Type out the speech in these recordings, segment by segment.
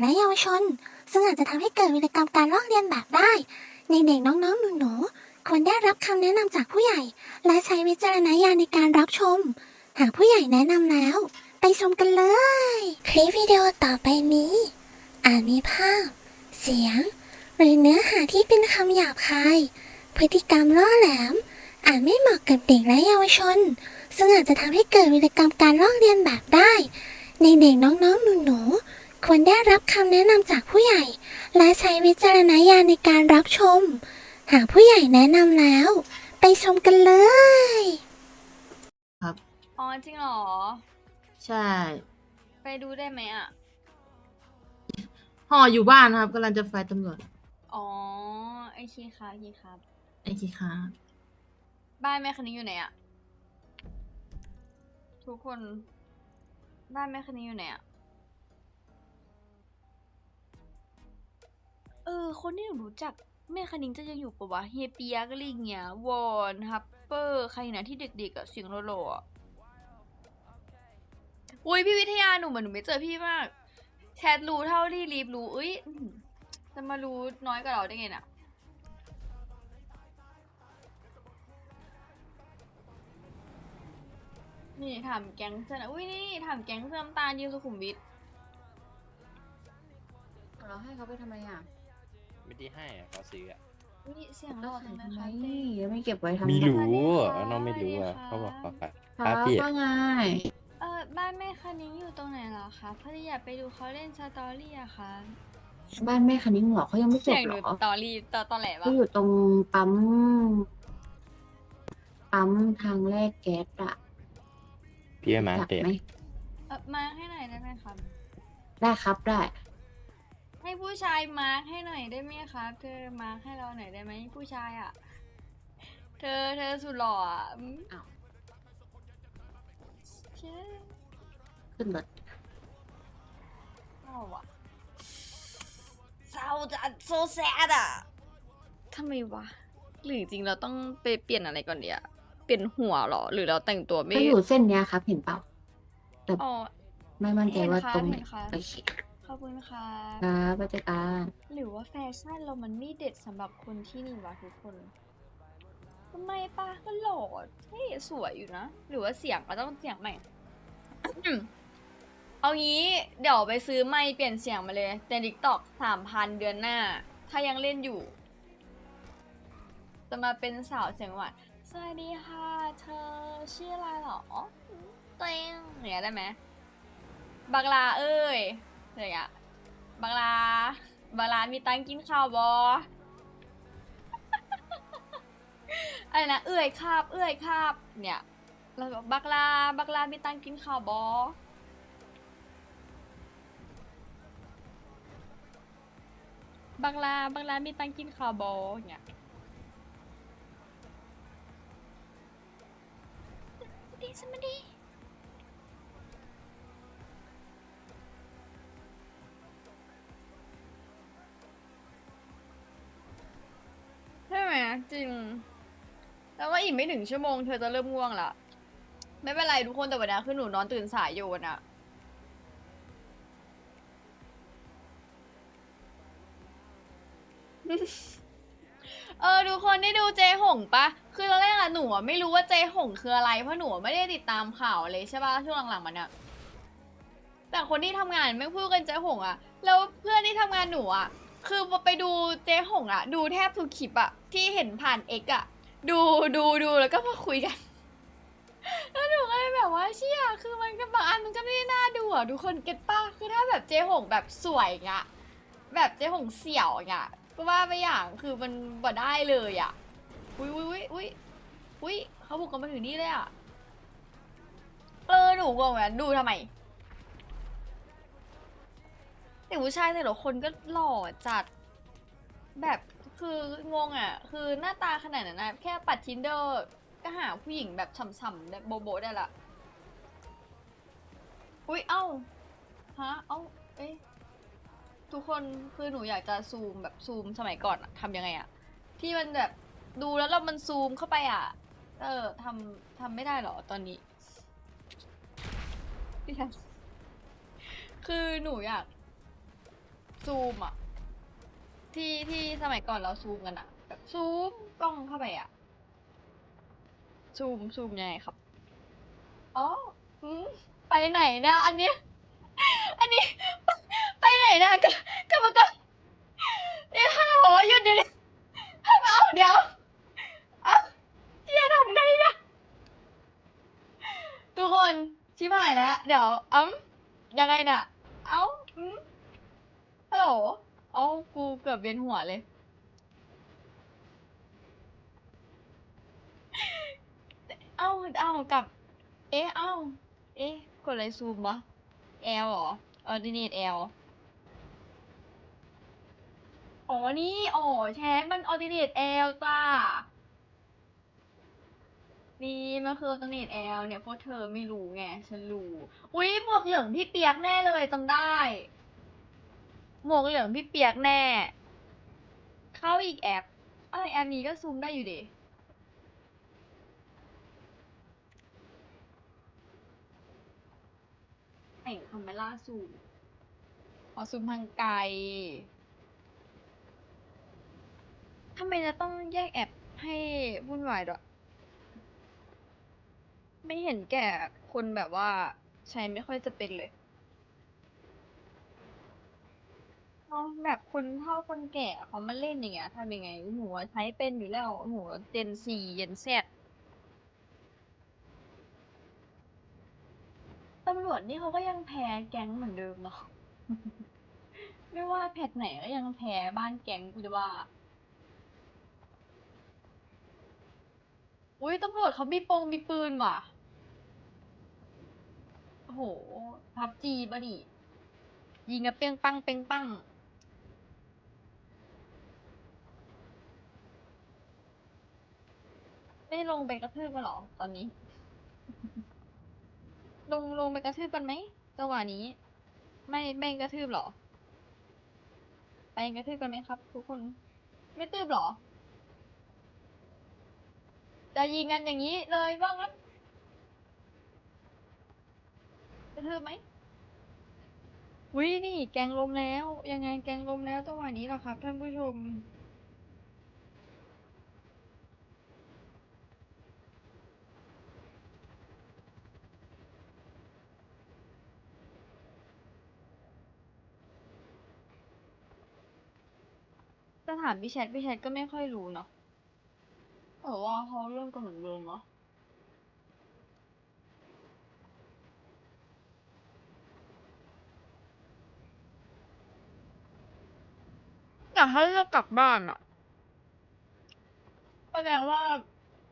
และเยาวชน ซึ่งอาจจะทำให้เกิดวิรกรรมการลอกเลียนแบบได้ในเด็กน้องๆหนูๆควรได้รับคำแนะนำจากผู้ใหญ่ และใช้วิจารณญาณในการรับชม หากผู้ใหญ่แนะนำแล้ว ไปชมกันเลย คลิปวิดีโอต่อไปนี้ อาจมีภาพ เสียง หรือเนื้อหาที่เป็นคำหยาบคาย พฤติกรรมล่อแหลม อาจไม่เหมาะกับเด็กและเยาวชน ซึ่งอาจจะทำให้เกิดวิรกรรมการลอกเลียนแบบได้ ในเด็กน้องๆหนูๆ ควรได้รับคำแนะนำจากผู้ใหญ่ และใช้วิจารณญาณในการรับชม หากผู้ใหญ่แนะนำแล้ว ไปชมกันเลย อ๋อจริงเหรอ ใช่ไปดูได้ไหมอะ ห่ออยู่บ้านครับกำลังจะไฟตำรวจอ๋อไอเคครับโอเคครับ ไอ้ขี้ค้าบ้านแม่คันนี้อยู่ไหนอะ ทุกคน บ้านแม่คันนี้อยู่ไหนอะ ออ คนที่หนูรู้จักแม่คันนี้จะยังอยู่ปะวะเฮียเปียกอะไรอย่างเงี้ยวอนฮัปเปอร์ใครนะที่เด็กๆอะเสียงโลๆอะอุ้ยพี่วิทยาหนูเหมือนหนูไม่เจอพี่มาก แชทรู้เท่าที่รีบรู้เอ้ยจะมารู้น้อยกว่าเราได้ไงน่ะนี่ถามแก๊งเสื้อนะอุ้ยนี่ถามแก๊งเสื้อน้ำตาลยืนสุขุมวิทเราให้เขาไปทำไมอะ ไม่ได้ให้อะเขาซื้ออะอุ้ยเสียงหแล้ล่วอขาจัยงเลยทำไมค่ะเต้ยังไม่เก็บไว้ทำไม่ไมรู้อะสวัสดีค่ะน้องไม่รู้อะสวัสดีค่ะเขาบอกเขาขายคครัรับบพี่ ว่าไงเออบ้านแม่คันนี้อยู่ตรงไหนเหรอคะพอดีอยากไปดูเขาเล่นสตอรี่อะค่ะบ้านแม่คันนิ้งเหรอเขายังไม่จเสีบยงเหหรนูอตอรี่ตอตอแหลก็ปะอยู่ตรงปั๊มปั๊มทางแรกแก๊สอะพี่ไม่มาจักเตะไหมเออมาร์คให้หน่อยได้ไหมครับได้ครับได้ ให้ผู้ชายมาร์คให้หน่อยได้ไหมครับเธอมาร์คให้เราหน่อยได้ไหมผู้ชายอะเธอเธอสุดหล่ออะอืมอ้าว เช่ขึ้นรถเศร้าอะเศร้าจัดโซแซดอะทำไมวะหรือจริงๆเราต้องไปเปลี่ยนอะไรก่อนเดียเปลี่ยนหัวเหรอ หรือเราแต่งตัวไม่ก็อยู่เส้นเนี้ยครับ เห็นเปล่า อ๋อ ไม่มั่นใจว่าตรงไหนเห็นครับ โอเคข อบคุณค่ะ ครับบัจการหรือว่าแฟชั่นเรามันไม่เด็ดสำหรับคนที่นี่วะทุกคนทำไมปะก็หล่อเท่สวยอยู่นะ หรือว่าเสียงเราต้องเสียงใหม่ เอางี้เดี๋ยวไปซื้อไมค์เปลี่ยนเสียงมาเลยในดิกตอกสามพันเดือนหน้า ถ้ายังเล่นอยู่ จะมาเป็นสาวเสียงหวานสวัสดีค่ะ เธอชื่ออะไรหรอเต็งอย่างเงี้ยได้ไหมบักลาเอ้ย อะไรอย่างเงี้ยบักลาบักลามีตังกินข้าวบออะไรนะเอื่อยคาบ เอื่อยคาบ เนี่ยแล้วก็บักลาบักลามีตังกินข้าวบอบักลาบักลามีตังกินข้าวบอเนี่ยดีสมดี ไหมจริง แล้วว่าอีกไม่ถึงชั่วโมงเธอจะเริ่มง่วงละ ไม่เป็นไรทุกคนแต่วันนี้คือหนูนอนตื่นสายอยู่วันนะเออทุกคนได้ดูเจหงปะ คือตอนแรกอะหนูอะไม่รู้ว่าเจหงคืออะไรเพราะหนูไม่ได้ติดตามข่าวเลยใช่ปะช่วงหลังๆมันอะแต่คนที่ทำงานไม่พูดกันเจหงอะแล้วเพื่อนที่ทำงานหนูอะ คือพอไปดูเจหงอะดูแทบทุกคลิปอะที่เห็นผ่านเอกอะดูดูดูแล้วก็มาคุยกัน แล้วหนูก็เลยแบบว่าเชี่ยคือมันก็บางอันมันก็ไม่ได้น่าดูอะทุกคนเก็ตปะคือถ้าแบบเจหงแบบสวยเงี้ยแบบเจ๊หงเสี่ยวอย่างเงี้ยก็ว่าไปอย่างคือมันบ่ได้เลยอะอุ้ยอุ้ยอุ้ยอุ้ยอุ้ยเขาบุกกันมาถึงนี่เลยอะเออหนูงงอนกันดูทำไม แต่ผู้ชายแต่ละคนก็หล่อจัด แบบคืองงอะ คือหน้าตาขนาดนั้นนะแค่ปัดทินเดอร์ก็หาผู้หญิงแบบฉ่ำๆแบบโบโบได้ละ อุ้ยเอ้าฮะเอ้าเอ๊ะทุกคนคือหนูอยากจะซูมแบบซูมสมัยก่อนอะทำยังไงอะที่มันแบบดูแล้วเรามันซูมเข้าไปอะเออทำทำไม่ได้หรอตอนนี้ คือหนูอยาก ซูมอะที่ที่สมัยก่อนเราซูมกันอะแบบซูมกล้องเข้าไปอะซูมซูมยังไงครับอ๋ออืมไปไหนนะอันเนี้ยอันนี้ ไปไหนนะกกรรมการเดี๋ยวฮัลโหลหยุดเดี๋ยวนี้ฮัลโหลเดี๋ยวเอะจะทำไงนะทุกคนชิบหายแล้วเดี๋ยวอืมยังไงน่ะ เอ้าอืม โหลเอากูเกือบเวียนหัวเลย เอ้าเอ้ากับ เอ๊ะเอ้า เอ๊ะ กดอะไรซูมวะ L เหรอ Ordinate L อ๋อ นี่ อ๋อ แชทมัน Ordinate L จ้า นี่ มันคือ Ordinate L เนี่ย เพวกเธอไม่รู้ไง ฉันรู้ อุ๊ยหมวกเหลืองพี่เปียกแน่เลยจำได้ หมวกเหลืองพี่เปียกแน่ เข้าอีกแอปอะไรแอปนี้ก็ซูมได้อยู่ดิแต่งคาเมล่าซูมขอซูมทางไกลทำไมจะต้องแยกแอปให้วุ่นวายด้วยไม่เห็นแก่คนแบบว่าใช้ไม่ค่อยจะเป็นเลย เอาแบบคนเฒ่าคนแก่เขามาเล่นอย่างเงี้ยทำยังไง หนูอะใช้เป็นอยู่แล้ว หนูเจนสี่เจนแซดตำรวจนี่เขาก็ยังแพ้แก๊งเหมือนเดิมเนาะ ไม่ว่าแพทไหนก็ยังแพ้บ้านแก๊งกูจะว่า อุ้ยตำรวจเขามีปงมีปืนว่ะ โอ้โหพับจีบะดิยิงกันเปียงปังเปียงปัง ไม่ลงไปกระทืบกันหรอตอนนี้ ลงลงไปกระทืบกันไหมจังหวะนี้ ไม่ไม่กระทืบหรอ ไปกระทืบกันไหมครับ ทุกคน ไม่ตืบหรอ จะยิงกันอย่างนี้เลยว่างั้นกระทืบไหมวินี่แกงลมแล้ว ยังไงแกงลมแล้วจังหวะนี้หรอครับ ท่านผู้ชม จะถามพี่แชทพี่แชทก็ไม่ค่อยรู้เนาะเออว่าเขาเรื่องกันเหมือนเดิมเนาะแต่ถ้าจะกลับบ้านอะแสดงว่า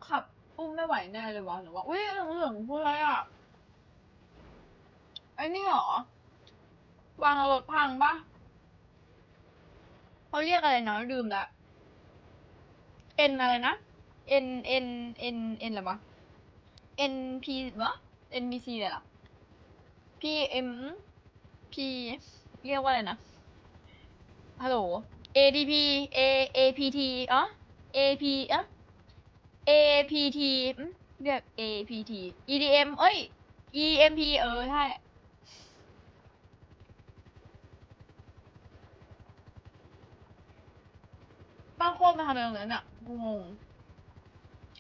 ขับอุ้มไม่ไหวแน่เลยวะหรือว่าอุ้ยเหลืองเหลืองพูดอะไรอะไอ้นี่เหรอ วางรถพังปะ เขาเรียกอะไรนะลืมละ N อะไรนะ N N N N อะไรวะ N P วะ N B C เลยเหรอ P M P เรียกว่าอะไรนะฮัลโหล A D P A A P T อ๋อ A P อะ A P T เรียก A P T E D M เอ้ย E M P เออ ใช่ บางคนมาทำแบบนั้นอะกูงง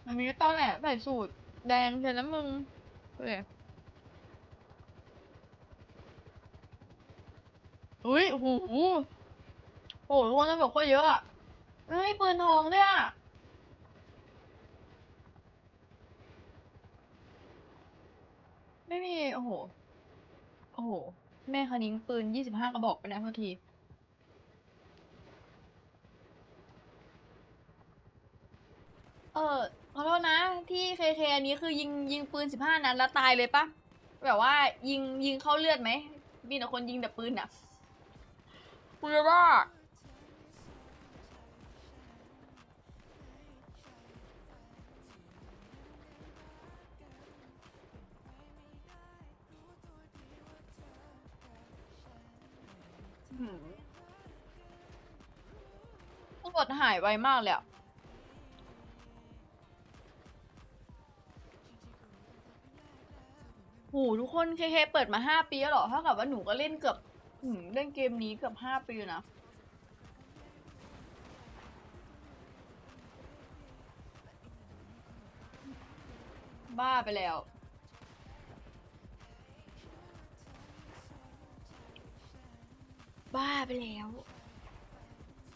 มันมีตอนแหละใส่สูตรแดงเสร็จแล้วมึงเฮ้ยอุ้ยโอ้โหโอ้โหทุกคนตำรวจโคตรเยอะอะเฮ้ยปืนทองด้วยอะไม่มี โอ้โห โอ้โห แม่คณิ้งปืนยี่สิบห้ากระบอกไปนะพอที ออขอโทษนะ ที่เคเคอันนี้คือยิงยิงปืนสิบห้านัดแล้วตายเลยปะแบบว่ายิงยิงเข้าเลือดไหมมีแต่คนยิงแต่ปืนอะปืนว่าตำรวจหายไวมากเลยอะ ทุกคนเคเคเปิดมาห้าปีแล้วเหรอเท่ากับว่าหนูก็เล่นเกือบอืมเล่นเกมนี้เกือบห้าปีนะบ้าไปแล้ว บ้าไปแล้ว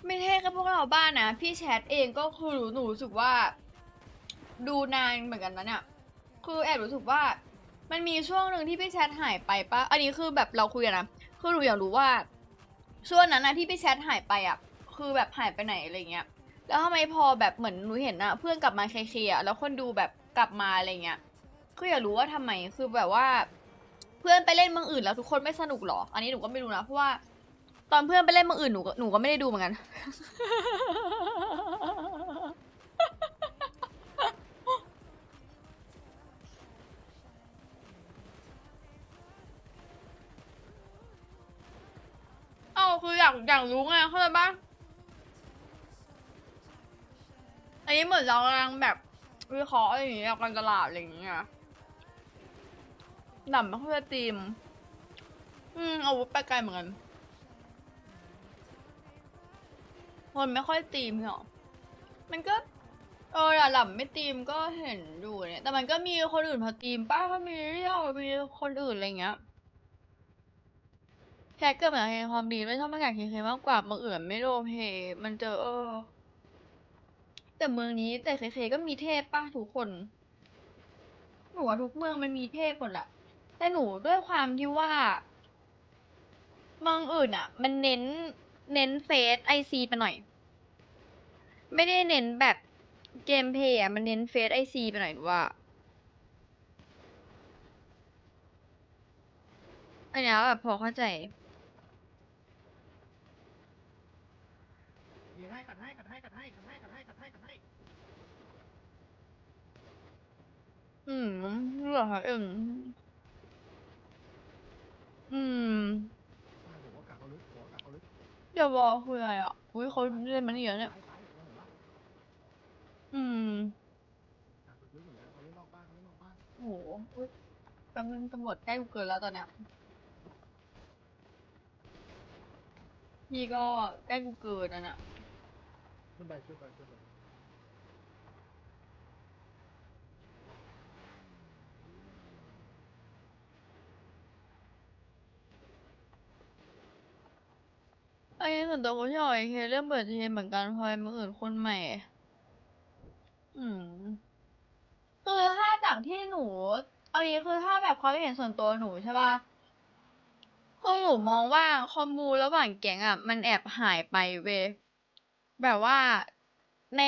ไม่ใช่แค่พวกเราบ้านนะ พี่แชทเองก็คือหนูรู้สึกว่า ดูนานเหมือนกันนะเนี่ยคือแอบรู้สึกว่า มันมีช่วงหนึ่งที่พี่แชทหายไปปะอันนี้คือแบบเราคุยกันนะคือหนูอยากรู้ว่า ช่วงนั้นนะที่พี่แชทหายไปอะ คือแบบหายไปไหนอะไรเงี้ย แล้วทำไมพอแบบเหมือนหนูเห็นอะเพื่อนกลับมาเคลียร์แล้วคนดูแบบกลับมาอะไรเงี้ย คืออยากรู้ว่าทำไม คือแบบว่า เพื่อนไปเล่นเมืองอื่นแล้วทุกคนไม่สนุกหรอ อันนี้หนูก็ไม่รู้นะเพราะว่า ตอนเพื่อนไปเล่นเมืองอื่นหนูก็หนูก็ไม่ได้ดูเหมือนกันาคือยากอยากรู้ไงเข้าใจปะอันนี้เหมือนเรากำลังแบบวิเคราะห์อะไรอย่างเงี้ยการตลาดอะไรอย่างเงี้ยหนำไม่ค่อยจะตีม อืมอาวุธไปไกลเหมือนกันคนไม่ค่อยตีมเหรอ มันก็ เออหล่ำไม่ตีมก็เห็นอยู่เนี่ย แต่มันก็มีคนอื่นพอตีมป้าก็มีเรียวมีคนอื่นอะไรเงี้ย แค่เกิดมาในความดีไม่ชอบมาแข่งเคมากกว่าเมืองอื่นไม่โรลเพลย์มันเจอเออ แต่เมืองนี้แต่เคเคก็มีเทพป้าทุกคนหนูว่าทุกเมืองมันมีเทพหมดแหละแต่หนูด้วยความที่ว่า เมืองอื่นอะ มันเน้นเน้นเฟซไอซีไปหน่อย ไม่ได้เน้นแบบเกมเพย์อะมันเน้นเฟซไอซีไปหน่อยหนูว่าอันเนี้ยแบบพอเข้าใจ ให้กัดให้กัดให้กัดให้กัดให้กัดให้กัดให้กัดให้อืมเหรอคะเอ็มอืมหัวกัดเขาลึกหัวกัดเขาลึกเดี๋ยวบอกคืออะไรอะอุ้ยเขาเล่นมันนี่เยอะเนี่ยซ้ายซ้ายเห็นปะอืมกัดลึกอยู่แล้วเขาเล่นนอกบ้านเขาเล่นนอกบ้านโหอุ๊ยแป๊บนึงตำรวจใกล้กูเกินแล้วตอนเนี้ยพี่ก็ใกล้กูเกินอะน่ะ ขึ้นไปขึ้นไปขึ้นไปไอ้ส่วนตัวกูชอบไอ้เคเรื่องเปิดเทมเหมือนกันพอมาอื่นคนใหม่ อืมคือถ้าจากที่หนูเอางี้คือถ้าแบบความเห็นส่วนตัวหนูใช่ป่ะคือหนูมองว่าคอมมูระหว่างแก๊งอะ มันแอบหายไปเว้ย แบบว่าใน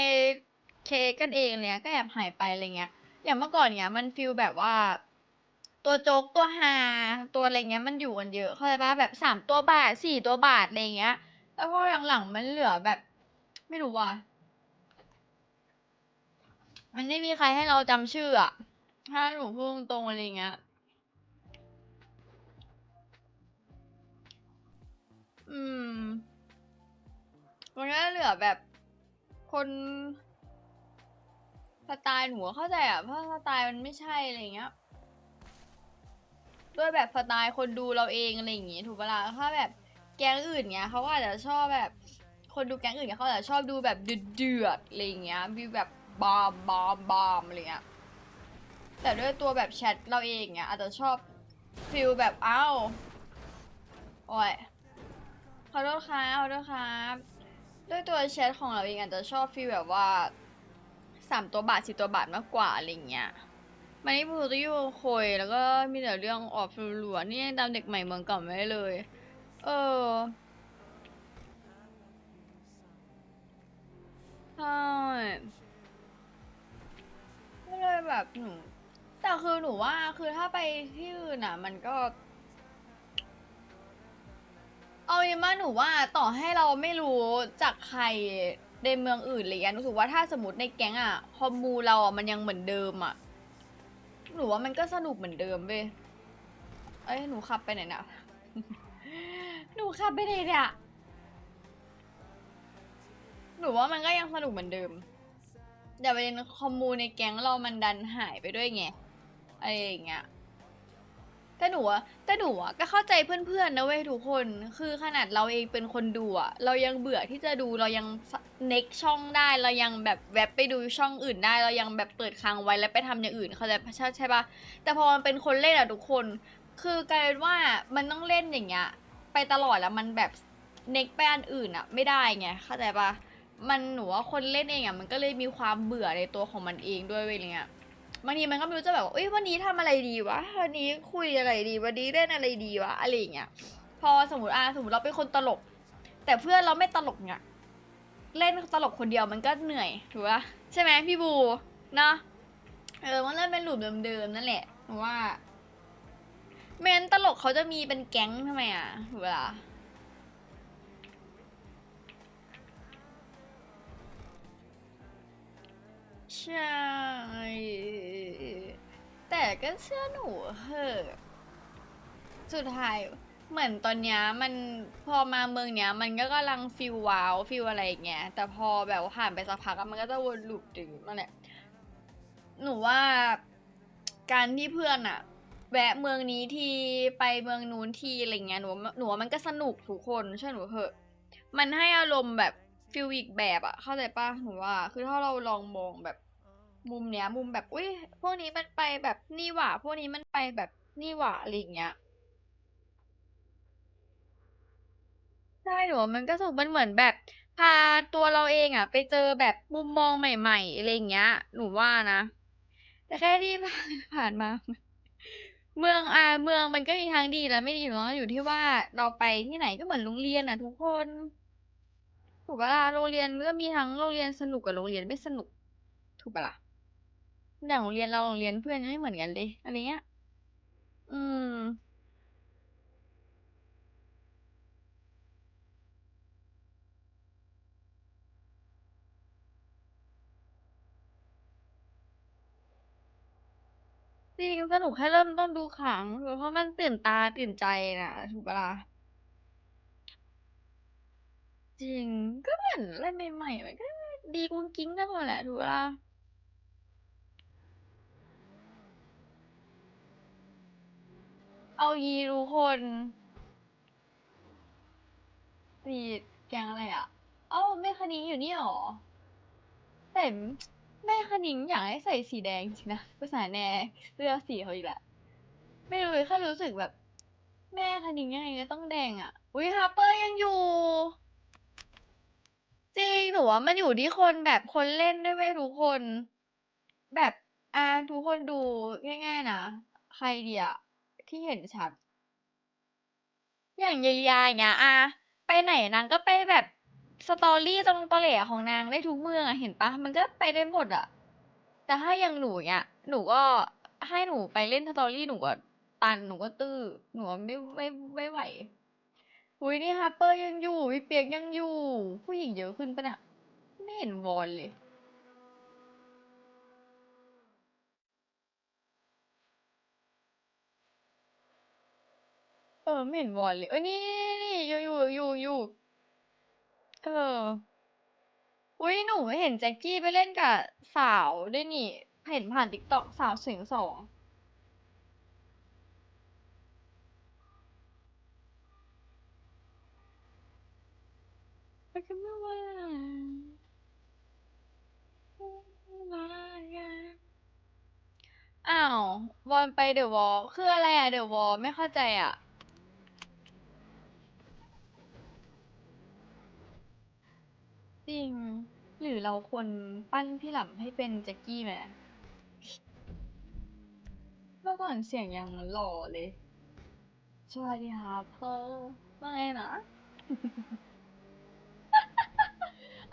เคกันเองเนี่ยก็แอบหายไปอะไรเงี้ย อย่างเมื่อก่อนเนี้ยมันฟีลแบบว่า ตัวโจ๊กตัวฮาตัวอะไรเงี้ยมันอยู่กันเยอะเข้าใจปะแบบสามตัวบาทสี่ตัวบาทอะไรเงี้ย แล้วพอหลังๆมันเหลือแบบ ไม่รู้ว่ะมันไม่มีใครให้เราจำชื่ออะถ้าหนูพูดตรงๆอะไรเงี้ย ลือแบบคนสไตล์หนูเข้าใจอะเพราะสไตล์มันไม่ใช่อะไรเงี้ยด้วยแบบสไตล์คนดูเราเองอะไรอย่างงี้ถูกปะล่ะถ้าแบบแก๊งอื่นเงี้ยเขาอาจจะชอบแบบ คนดูแก๊งอื่นเนี่ยเขาอาจจะชอบดูแบบเดือดๆอะไรอย่างเงี้ยมีแบบบอมบอมบอมอะไรเงี้ยแต่ด้วยตัวแบบแชทเราเองเงี้ยอาจจะชอบฟิลแบบอ้าวโอ้ยขอโทษครับขอโทษครับ ด้วยตัวแชทของเราเองอาจจะชอบฟิลแบบว่าสามตัวบาทสี่ตัวบาทมากกว่าอะไรเงี้ยมันนี่พูดอยู่คอยแล้วก็มีแต่เรื่องออกหลัวๆนี่ยังตามเด็กใหม่เมืองเก่าไม่ได้เลย เออใช่ก็เลยแบบหนูแต่คือหนูว่าคือถ้าไปที่อื่นอะ มันก็ เอาอย่างมาหนูว่าต่อให้เราไม่รู้จากใครในเมืองอื่นอะไรเงี้ยหนูรู้สึกว่าถ้าสมมติในแก๊งอะคอมมูเราอะมันยังเหมือนเดิมอะหนูว่ามันก็สนุกเหมือนเดิมเว้ยเอ้ยหนูขับไปไหนน่ะหนูขับไปไหนเนี่ยหนูว่ามันก็ยังสนุกเหมือนเดิมแต่ประเด็นคอมมูในแก๊งเรามันดันหายไปด้วยไงอะไรอย่างเงี้ย แต่หนูอะแต่หนูอะก็เข้าใจเพื่อนๆนะเว้ยทุกคน คือขนาดเราเองเป็นคนดูอะเรายังเบื่อที่จะดูเรายังเน็กช่องได้ เรายังแบบแวบไปดูช่องอื่นได้ เรายังแบบเปิดค้างไว้แล้วไปทำอย่างอื่นเขาใจใช่ใช่ปะแต่พอมันเป็นคนเล่นอะทุกคน คือกลายเป็นว่ามันต้องเล่นอย่างเงี้ยไปตลอดแล้วมันแบบเน็กไปอันอื่นอะไม่ได้ไงเข้าใจปะมันหนูว่าคนเล่นเองอะมันก็เลยมีความเบื่อในตัวของมันเองด้วยเว้ยอะไรเงี้ย บางทีมันก็ไม่รู้จะแบบว่าเอ้ยวันนี้ทำอะไรดีวะวันนี้คุยอะไรดีวันนี้เล่นอะไรดีวะอะไรอย่างเงี้ยพอสมมติอะสมมติเราเป็นคนตลก แต่เพื่อนเราไม่ตลกเนี่ยเล่นตลกคนเดียวมันก็เหนื่อยถูกปะใช่ไหมพี่บูเนาะเออมันเล่นเป็นหลุมเดิมๆนั่นแหละว่าเมนตลกเขาจะมีเป็นแก๊งทำไมอะถูกปะล่ะ ใช่ แต่ก็เชื่อหนูเหอะสุดท้ายเหมือนตอนเนี้ยมันพอมาเมืองเนี้ย มันก็กำลังฟิลว้าวฟิลอะไรอย่างเงี้ยแต่พอแบบผ่านไปสักพักอะมันก็จะวนลูปถึงนั่นแหละหนูว่าการที่เพื่อนอะแวะเมืองนี้ทีไปเมืองนู้นทีอะไรเงี้ยหนูหนูว่ามันก็สนุกทุกคนเชื่อหนูเหอะ มันให้อารมณ์แบบฟิลอีกแบบอะเข้าใจปะหนูว่า คือถ้าเราลองมองแบบ มุมเนี้ย มุมแบบอุ้ยพวกนี้มันไปแบบนี่หว่า พวกนี้มันไปแบบนี่หว่าอะไรอย่างเงี้ยใช่หนูมันก็สนุกมันเหมือนแบบพาตัวเราเองอะไปเจอแบบมุมมองใหม่ๆอะไรอย่างเงี้ย หนูว่านะ แต่แค่ที่ผ่านมา เมืองอ่าเมืองมันก็มีทั้งดีและไม่ดีเนาะอยู่ที่ว่าเราไปที่ไหนก็เหมือนโรงเรียนอะ ทุกคนถูกปะล่ะโรงเรียนก็มีทั้งโรงเรียนสนุกกับโรงเรียนไม่สนุกถูกปะล่ะ อย่างโรงเรียนเราโรงเรียนเพื่อนไม่เหมือนกันเลยอะไรเงี้ย อืม จริงสนุกแค่เริ่มต้นดูขลังเพราะมันตื่นตาตื่นใจน่ะถูกปะล่ะ จริงก็เหมือนอะไรใหม่ๆมันก็ดีกุ้งกิ้งกันหมดแหละถูกปะล่ะ เอายีทุกคนนี่แกงอะไรอะ เอ้าแม่คณิงอยู่นี่หรอ แต่แม่คณิงอยากให้ใส่สีแดงจริงนะภาษาแน่เสื้อสีเขาอีกแหละ ไม่รู้แค่รู้สึกแบบ แม่คณิงยังไงก็ต้องแดงอะ อุ้ยฮาร์เปอร์ยังอยู่ จริงหนูว่ามันอยู่ที่คนแบบคนเล่นด้วยไหมทุกคน แบบอ่าทุกคนดูง่ายๆนะ ใครเดีย ที่เห็นชัด อย่างยายาอย่างเงี้ยอะไปไหนนางก็ไปแบบสตอรี่ตรงตอแหลของนางได้ทุกเมืองอะเห็นปะมันก็ไปได้หมดอะแต่ถ้าอย่างหนูเนี้ยหนูก็ให้หนูไปเล่นสตอรี่หนูก็ตันหนูก็ตื้อหนูไม่ไม่ไม่ไหวอุ้ยนี่ฮัปเปอร์ยังอยู่พี่เปียกยังอยู่ ผู้หญิงเยอะขึ้นปะเนี่ยไม่เห็นวอนเลย เออไม่เห็นวอนเลยเอ้ยนี่นี่อยู่อยู่อยู่อยู่เอออุ้ยหนูเห็นแจ็คกี้ไปเล่นกับสาวด้วยนี่ เห็นผ่านติ๊กต็อกสาวเสียงสองไปกันไม่ไหวอ้าว วอนไปเดอะวอลคืออะไรอะเดอะวอลไม่เข้าใจอะ จริง หรือเราควรปั้นพี่หล่ำให้เป็นแจ็คกี้ไหมเมื่อก่อนเสียงยังหล่อเลยสวัสดีครับเธอว่าไงนะ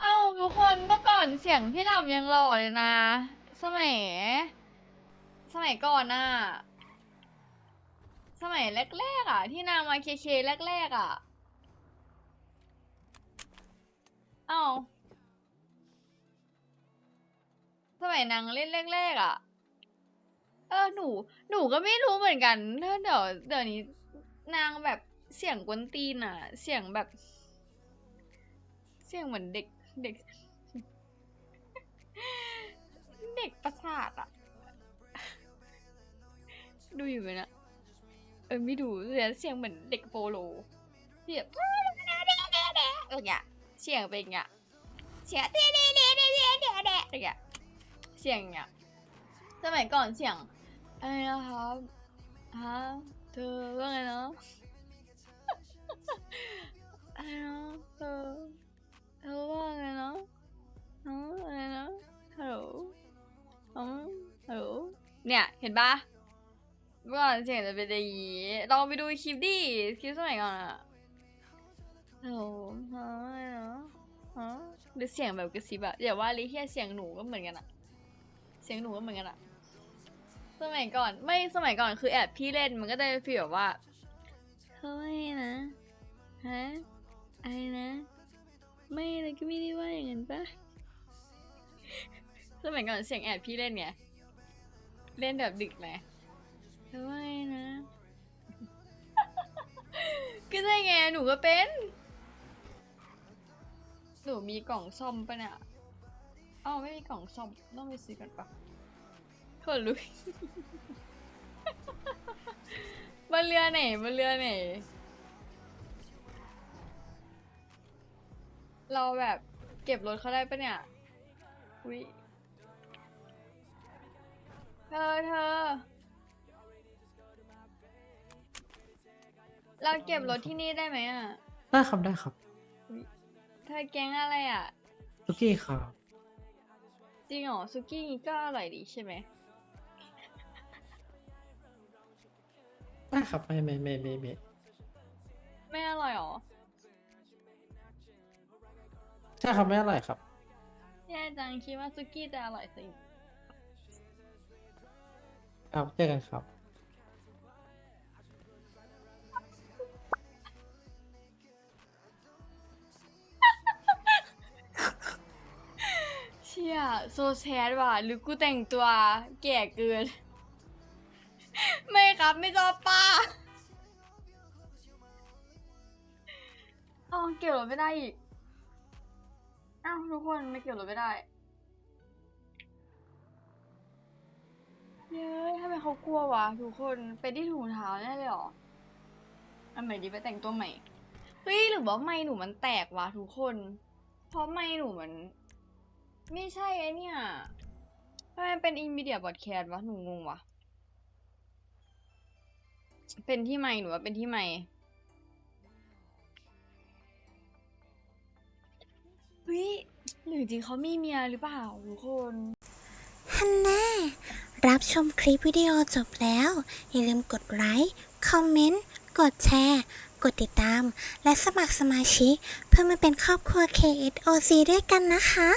เอาทุกคนเมื่อก่อนเสียงพี่หล่ำยังหล่อเลยนะ สมัย สมัยก่อนน่ะ สมัยแรกๆอะ ที่นางมาเคเคแรกๆอะ เอ้าสมัยนางเล่นแรกๆอะ เออหนู หนูก็ไม่รู้เหมือนกันถ้าเดี๋ยวเดี๋ยวนี้ นางแบบเสียงกวนตีนอะ เสียงแบบ เสียงเหมือนเด็กเด็ก เด็กประสาทอะ ดูอยู่ไหมนะเออไม่ดูเสียงเสียงเหมือนเด็กโปโลที่แบบอย่างเงี้ย เสียงเป็นอย่างเงี้ยเสียงเดเดเดเดเดเดเดอย่างเงี้ยเสียงอย่างเงี้ยสมัยก่อนเสียงอะไรนะครับฮะเธอว่าไงนาะอะไรนะเธอเธอว่าไงนะฮะอะไรนะฮัลโหลอืมฮัลโหลเนี่ยเห็นปะเมื่อก่อนเสียงจะเป็นอย่างนี้ลองไปดูคลิปดิคลิปสมัยก่อนอะ โอ้โหฮะฮะหรือเสียงแบบกระซิบอะอย่าว่าลิเฮียเสียงหนูก็เหมือนกันอะเสียงหนูก็เหมือนกันอะสมัยก่อนไม่สมัยก่อนคือแอบพี่เล่นมันก็จะฟีลแบบว่าเฮ้ยนะฮะอะไรนะ ไม่เลยก็ไม่ได้ว่าอย่างนั้นปะสมัยก่อนเสียงแอบพี่เล่นไงเล่นแบบดึกไงทำไมนะ ก็ได้ไงหนูก็เป็น หนูมีกล่องซ่อมปะเนี่ยอ้าวไม่มีกล่องซ่อมต้องไปซื้อกันปะคนลุยบนเรือไหนบนเรือไหน เราแบบเก็บรถเขาได้ปะเนี่ยอุ้ยเธอเธอ เราเก็บรถที่นี่ได้ไหมอะ ได้ครับได้ครับ ธอแก๊งอะไรอะ สุกี้ครับ จริงเหรอซุกี้ก็อร่อยดีใช่ไหมได้ครับ ไม่ไม่ไม่ไม่ไม่ไม่อร่อยเหรอใช่ครับไม่อร่อยครับ แย่จังคิดว่าซุกี้จะอร่อยสิครับเจอกันครับ ชี่ยโซแซดว่ะ หรือกูแต่งตัวแก่เกิน ไม่ครับไม่ชอบป้าอ๋อเกี่ยวรถไม่ได้อีก อ้าวทุกคนไม่เกี่ยวรถไม่ได้เย้ยทำไมเขากลัววะทุกคนไปที่ถุงเท้าแน่เลยเหรอ อันใหม่ดีไปแต่งตัวใหม่ เฮ้ยหรือว่าไม่หนูมันแตกวะทุกคน เพราะไม่หนูมัน ไม่ใช่ไอเนี่ยทำไมเป็นอินมีเดียบอดแคสวะ หนูงงวะเป็นที่ไม่หนูว่าเป็นที่ไม่เฮ้ยหรือจริงเขามีเมียหรือเปล่าทุกคนฮันน่ารับชมคลิปวิดีโอจบแล้ว อย่าลืมกดไลค์ คอมเมนต์ กดแชร์ กดติดตาม และสมัครสมาชิก เพื่อมาเป็นครอบครัว KSOC ด้วยกันนะคะ